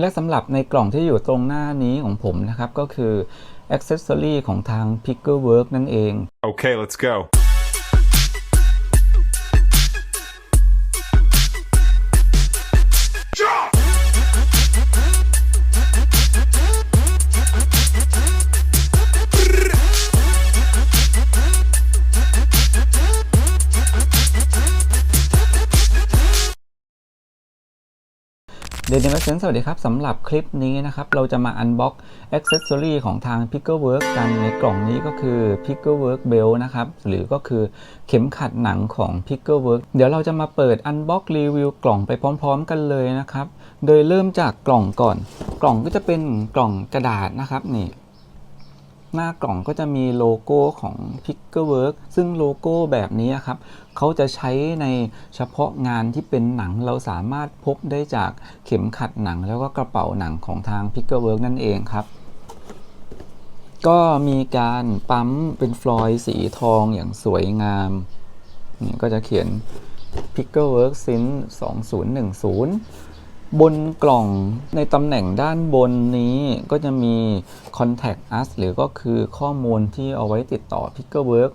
และสำหรับในกล่องที่อยู่ตรงหน้านี้ของผมนะครับ ก็คือ Accessory ของทาง Pickerwork นั่นเอง Okay, let's go. เดนนิเซนสวัสดีครับสำหรับคลิปนี้นะครับ เราจะมาอันบ็อก Accessory ของทาง Pickerwork กันในกล่องนี้ก็คือ Pickerwork Belt นะครับ หรือก็คือเข็มขัดหนังของ Pickerwork เดี๋ยวเราจะมาเปิดอันบ็อกรีวิวกล่องไปพร้อม ๆ กันเลยนะครับ โดยเริ่มจากกล่องก่อน กล่องก็จะเป็นกล่องกระดาษนะครับนี่ หน้ากล่องก็จะมีโลโก้ของ Pickerwork ซึ่งโลโก้แบบนี้ครับเขาจะใช้ในเฉพาะงานที่เป็นหนังเราสามารถพกได้จากเข็มขัดหนัง แล้วก็กระเป๋าหนังของทาง Pickerwork นั่นเองครับ ก็มีการปั๊มเป็นฟลอยด์สีทองอย่างสวยงามนี่ก็จะเขียน Pickerwork Sin 2010 บนกล่องในตำแหน่งด้านบนนี้ก็จะมี Contact Us หรือก็คือข้อมูลที่เอาไว้ติดต่อ Pickerwork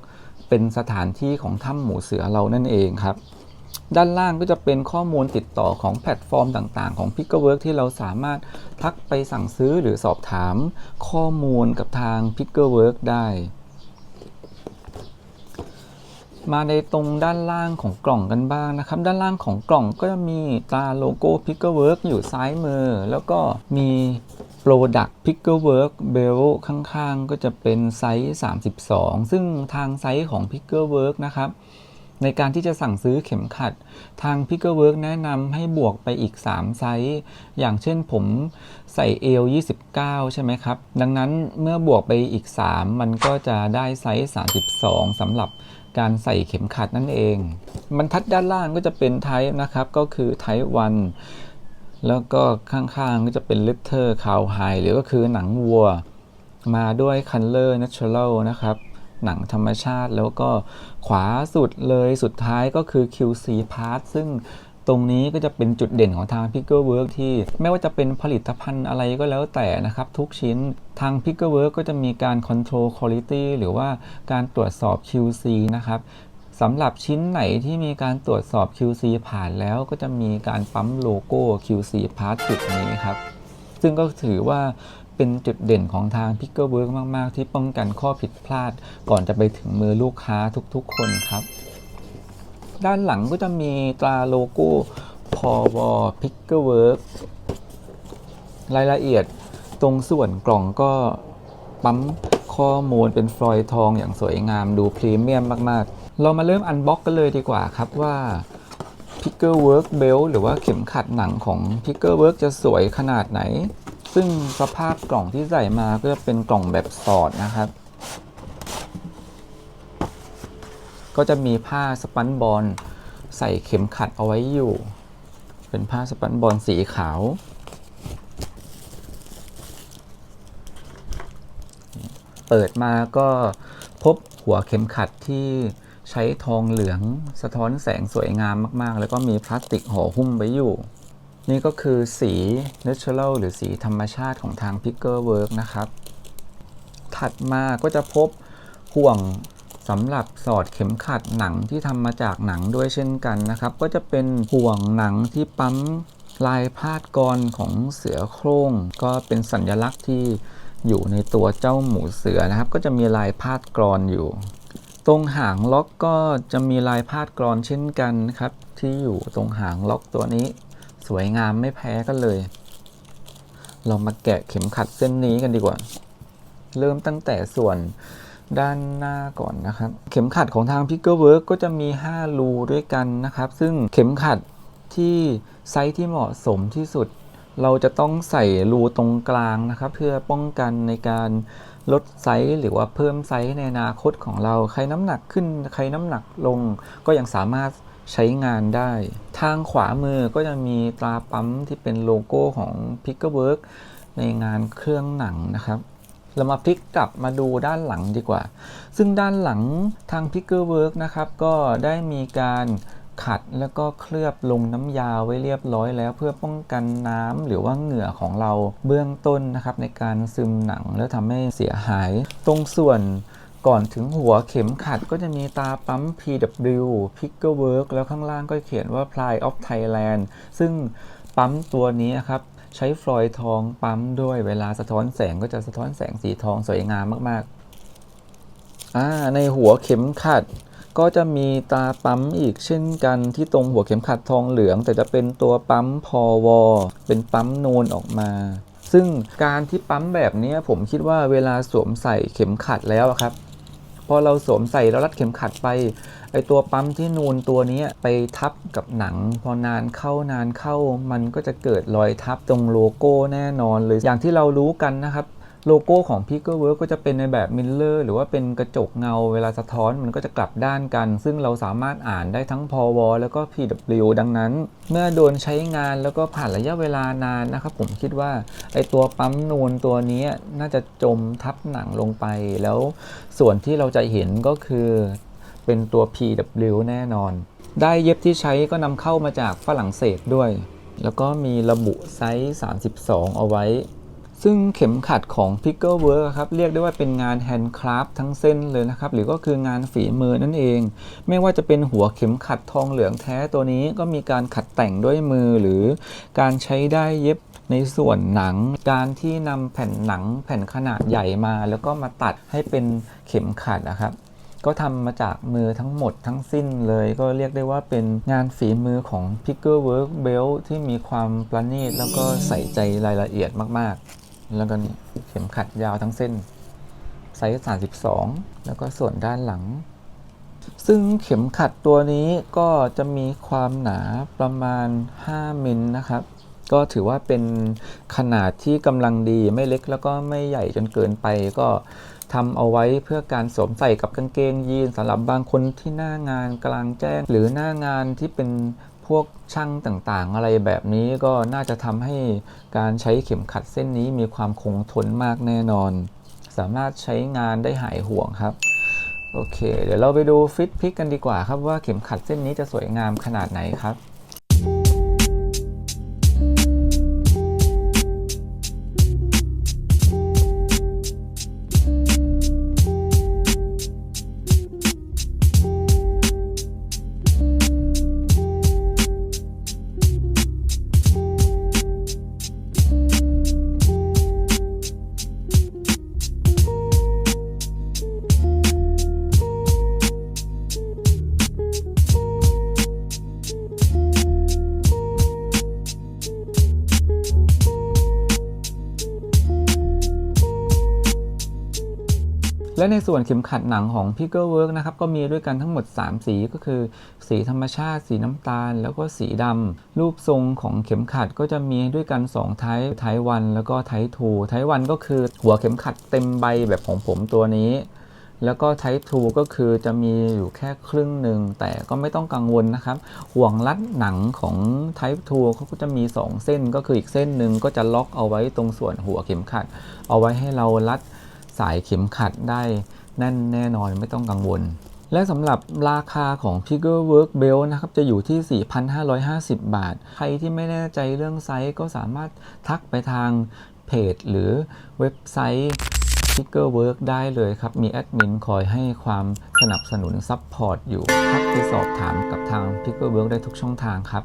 เป็นสถานที่ของถ้ำหมูเสือเรานั่นเองครับ ด้านล่างก็จะเป็นข้อมูลติดต่อของแพลตฟอร์มต่างๆ ของ Pickerwork ที่เราสามารถทักไปสั่งซื้อหรือสอบถามข้อมูลกับทาง Pickerwork ได้ มาในตรงด้านล่างของกล่องกันบ้างนะครับ ด้านล่างของกล่องก็จะมีตราโลโก้ Pickerwork อยู่ซ้ายมือ แล้วก็มี Product Pickerwork Bell ข้างๆ ก็จะเป็นไซส์ 32 ซึ่งทางไซส์ของ Pickerwork นะครับในการที่จะสั่งซื้อเข็มขัดทาง Pickerwork แนะนำให้บวกไปอีก 3 ไซส์ อย่างเช่นผมใส่เอล29 ใช่ไหมครับ ดังนั้นเมื่อบวกไปอีก 3 มันก็จะได้ไซส์ 32สำหรับ การใส่เข็มขัดนั่นเองบรรทัดด้านล่างก็จะเป็นไทป์นะครับ ก็คือไทป์วันแล้วก็ข้างๆก็จะเป็นลิทเทอร์คาวไฮหรือก็คือหนังวัว มาด้วยคันเลอร์นัชเชอรัลนะครับ หนังธรรมชาติแล้วก็ขวาสุดเลยสุดท้ายก็คือ QC Part ซึ่ง ตรงนี้ก็จะเป็นจุดเด่นของทาง Pickerwork ที่ไม่ว่าจะเป็นผลิตภัณฑ์อะไรก็แล้วแต่นะครับทุกชิ้นทาง Pickerwork ก็จะมีการ Control Quality หรือว่าการตรวจสอบ QC นะครับสำหรับชิ้นไหนที่มีการตรวจสอบ QC ผ่านแล้วก็จะมีการปั๊มโลโก้ QC Part จุดนี้ครับ ซึ่งก็ถือว่าเป็นจุดเด่นของทาง Pickerwork มาก ๆ ที่ป้องกันข้อผิดพลาด ก่อนจะไปถึงมือลูกค้าทุก ๆ คนครับ ด้านหลังก็จะมีตราโลโก้พอวอ Pickerwork รายละเอียดตรงส่วนกล่องก็ปั๊มข้อมูลเป็นฟลอยทองอย่างสวยงามดูพรีเมียมมาก ๆ เรามาเริ่มอันบ็อกกันเลยดีกว่าครับว่า Pickerwork Belt หรือว่าเข็มขัดหนังของ Pickerwork จะสวยขนาดไหน ซึ่งสภาพกล่องที่ใส่มาก็จะเป็นกล่องแบบสอดนะครับ ก็จะมีผ้าสปันบอลใส่เข็มขัดเอาไว้อยู่ เป็นผ้าสปันบอลสีขาว เปิดมาก็พบหัวเข็มขัดที่ใช้ทองเหลืองสะท้อนแสงสวยงามมาก ๆ แล้วก็มีพลาสติกห่อหุ้มไว้อยู่ นี่ก็คือสี natural หรือสีธรรมชาติของทาง Pickerwork นะครับ ถัดมาก็จะพบห่วง สำหรับสอดเข็มขัดหนังที่ทำมาจากหนังด้วยเช่นกันนะครับ ก็จะเป็นห่วงหนังที่ปั๊มลายพาดกรของเสือโคร่ง ก็เป็นสัญลักษณ์ที่อยู่ในตัวเจ้าหมูเสือนะครับ ก็จะมีลายพาดกรอนอยู่ ตรงหางล็อกก็จะมีลายพาดกรอนเช่นกันนะครับ ที่อยู่ตรงหางล็อกตัวนี้ สวยงามไม่แพ้กันเลย เรามาแกะเข็มขัดเส้นนี้กันดีกว่า เริ่มตั้งแต่ส่วน ด้านหน้าก่อนนะครับ เข็มขัดของทาง Pickerwork ก็จะมี 5 รูด้วยกันนะครับ ซึ่งเข็มขัดที่ไซส์ที่เหมาะสมที่สุด เราจะต้องใส่รูตรงกลางนะครับ เพื่อป้องกันในการลดไซส์หรือว่าเพิ่มไซส์ในอนาคตของเรา ใครน้ำหนักขึ้น ใครน้ำหนักลง ก็ยังสามารถใช้งานได้ ทางขวามือก็จะมีตราปั๊มที่เป็นโลโก้ของ Pickerwork ในงานเครื่องหนังนะครับ เรามาพลิกกลับมาดูด้านหลังดีกว่า ซึ่งด้านหลังทาง Pickerwork นะครับ ก็ได้มีการขัดแล้วก็เคลือบลงน้ำยาไว้เรียบร้อยแล้ว เพื่อป้องกันน้ำหรือว่าเหงื่อของเราเบื้องต้นนะครับ ในการซึมหนังแล้วทำให้เสียหาย ตรงส่วนก่อนถึงหัวเข็มขัดก็จะมีตาปั๊ม PW Picker Work แล้วข้างล่างก็เขียนว่า Ply of Thailand ซึ่งปั๊มตัวนี้ครับ ใช้ฟลอยทองปั๊มด้วยเวลาสะท้อนแสงก็จะสะท้อนแสงสีทองสวยงามมากๆอ่าในหัวเข็มขัดก็จะมีตาปั๊มอีกเช่นกันที่ตรงหัวเข็มขัดทองเหลือง แต่จะเป็นตัวปั๊มพอวอเป็นปั๊มนูนออกมา ซึ่งการที่ปั๊มแบบนี้ผมคิดว่าเวลาสวมใส่เข็มขัดแล้วครับ พอเราสวมใส่แล้วรัดเข็มขัดไป ไอตัวปั๊มที่นูนตัวนี้ไปทับกับหนัง พอนานเข้านานเข้ามันก็จะเกิดรอยทับตรงโลโก้แน่นอนเลยอย่างที่เรารู้กันนะครับโลโก้ของ p i c k e r Work ก็จะเป็นในแบบมิลเลอร์หรือว่าเป็นกระจกเงาเวลาสะท้อนมันก็จะกลับด้านกัน ซึ่งเราสามารถอ่านได้ทั้งพอวแล้วก็ PW ดังนั้น เมื่อโดนใช้งานแล้วก็ผ่านระยะเวลานานนะครับผมคิดว่าไอตัวปั๊มนูนตัวนี้น่าจะจมทับหนังลงไปแล้วส่วนที่เราจะเห็นก็คือ เป็นตัว PW แน่นอน ได้เย็บที่ใช้ก็นำเข้ามาจากฝรั่งเศสด้วย แล้วก็มีระบุไซส์ 32 เอาไว้ ซึ่งเข็มขัดของ Pickle Work ครับเรียกได้ว่าเป็นงานแฮนด์คราฟทั้งเส้นเลยนะครับ หรือก็คืองานฝีมือนั่นเอง ไม่ว่าจะเป็นหัวเข็มขัดทองเหลืองแท้ตัวนี้ก็มีการขัดแต่งด้วยมือหรือการใช้ได้เย็บในส่วนหนังการที่นำแผ่นหนังแผ่นขนาดใหญ่มา แล้วก็มาตัดให้เป็นเข็มขัดนะครับ ก็ทำมาจากมือทั้งหมดทั้งสิ้นเลยก็เรียกได้ว่าเป็นงานฝีมือของ Picker Work Belt ที่มีความประณีตแล้วก็ใส่ใจรายละเอียดมากๆ แล้วก็นี่เข็มขัดยาวทั้งเส้นไซส์ 32 แล้วก็ส่วนด้านหลัง ซึ่งเข็มขัดตัวนี้ก็จะมีความหนาประมาณ 5 มิลนะครับ ก็ถือว่าเป็นขนาดที่กำลังดีไม่เล็กแล้วก็ไม่ใหญ่จนเกินไปก็ทำเอาไว้เพื่อการสวมใส่กับกางเกงยีนสำหรับบางคนที่หน้างานกลางแจ้ง หรือหน้างานที่เป็นพวกช่างต่างๆ อะไรแบบนี้ก็น่าจะทำให้การใช้เข็มขัดเส้นนี้มีความคงทนมากแน่นอน สามารถใช้งานได้หายห่วงครับ โอเค เดี๋ยวเราไปดูฟิตพิกกันดีกว่าครับว่าเข็มขัดเส้นนี้จะสวยงามขนาดไหนครับ และในส่วนเข็มขัดหนังของ p i c k e r Work นะครับก็มีด้วยกันทั้งหมด 3 สีก็คือ สีธรรมชาติ สีน้ำตาล แล้วก็สีดำรูปทรงของเข็มขัดก็จะมีด้วยกัน2ไทป์ไทป์1แล้วก็ไทป์2ไทป์1ก็คือหัวเข็มขัดเต็มใบแบบของผมตัวนี้แล้วก็ Type 2 ก็คือจะมีอยู่แค่ครึ่งหนึ่ง แต่ก็ไม่ต้องกังวลนะครับ ห่วงรัดหนังของ Type 2 เขาก็จะมี 2 เส้นก็คืออีกเส้นหนึ่งก็จะล็อกเอาไว้ตรงส่วนหัวเข็มขัด เอาไว้ให้เรารัด สายเข็มขัดได้แน่นแน่นอนไม่ต้องกังวล และสำหรับราคาของ p i g g e r Work Belt นะครับ จะอยู่ที่ 4,550 บาท ใครที่ไม่แน่ใจเรื่องไซส์ก็สามารถทักไปทางเพจ หรือเว็บไซต์ p i g g e r Work ได้เลยครับ มีแอดมินคอยให้ความสนับสนุนซัพพอร์ตอยู่ทักไปสอบถามกับทาง p i g g e r Work ได้ทุกช่องทางครับ